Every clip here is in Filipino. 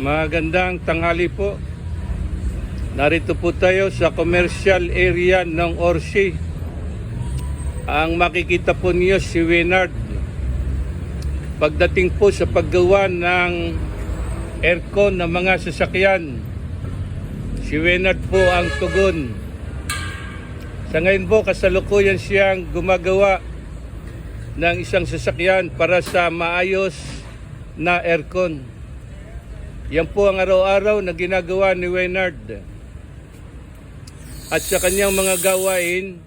Magandang tanghali po. Narito po tayo sa commercial area ng Orsi. Ang makikita po niyo si Winard. Pagdating po sa paggawa ng aircon ng mga sasakyan, si Winard po ang tugon. Sa ngayon po, kasalukuyan siyang gumagawa ng isang sasakyan para sa maayos na aircon. Yan po ang araw-araw na ginagawa ni Waynard. At sa kanyang mga gawain,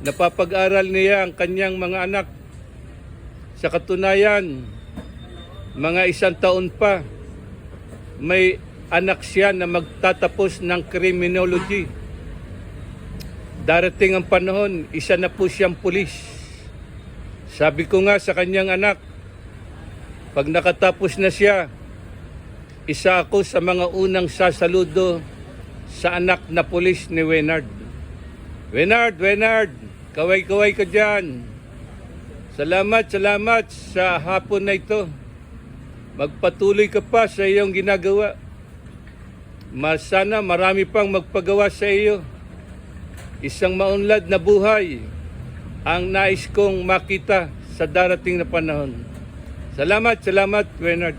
napapag-aral niya ang kanyang mga anak. Sa katunayan, mga isang taon pa, may anak siya na magtatapos ng criminology. Darating ang panahon, isa na po siyang pulis. Sabi ko nga sa kanyang anak, pag nakatapos na siya, isa ako sa mga unang sasaludo sa anak na pulis ni Wenard. Wenard, Wenard, kaway-kaway ka dyan. Salamat, salamat sa hapon na ito. Magpatuloy ka pa sa iyong ginagawa. Mas sana marami pang magpagawa sa iyo. Isang maunlad na buhay ang nais kong makita sa darating na panahon. Salamat, salamat, Bernard.